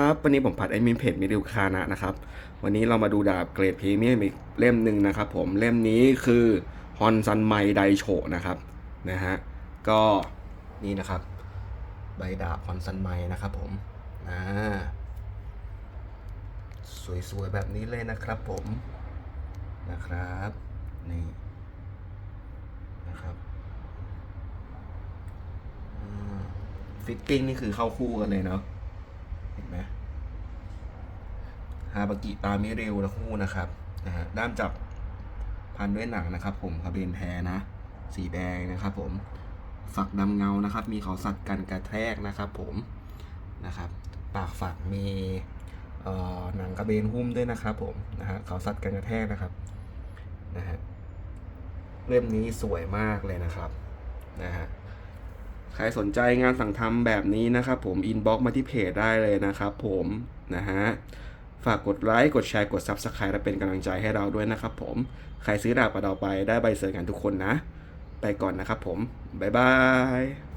ครับวันนี้ผมผัดแอดมินเพจมิริวคานะนะครับ วันนี้เรามาดูดาบเกรดพรีเมียมอีกเล่มหนึ่งนะครับผมเล่มนี้คือฮอนซันไมไดโชนะครับนะฮะก็นี่นะครับ ใบดาบฮอนซันไมนะครับผมอ่าสวยๆแบบนี้เลยนะครับผมนะครับนี่นะครับฟิตติ้งนี่คือเข้าคู่กันเลยเนาะ เห็นไหม ฮาบากิตามิเร็วนะคู่นะครับนะฮะด้ามจับพันด้วยหนังนะครับผมคาเบนแท้นะ สีแดงนะครับผมฝักดำเงานะครับ มีเขาสัตว์กันกระแทกนะครับ ผมนะครับ ปากฝักมีเอ่อหนังกระเบนหุ้มด้วยนะครับ ผมนะฮะเขาสัตว์กันกระแทกนะครับนะฮะเล่มนี้สวยมากเลยนะครับนะฮะใครสนใจงานสั่งทำแบบนี้นะครับ ผมอินบ็อกมาที่เพจได้เลยนะครับ ผมนะฮะ ฝากกดไลค์กดแชร์กด Subscribe และเป็นกำลังใจให้เราด้วยนะครับผมใครซื้อดาบกับเราไปได้ใบเสริมกันทุกคนนะ ไปก่อนนะครับผม บ๊ายบาย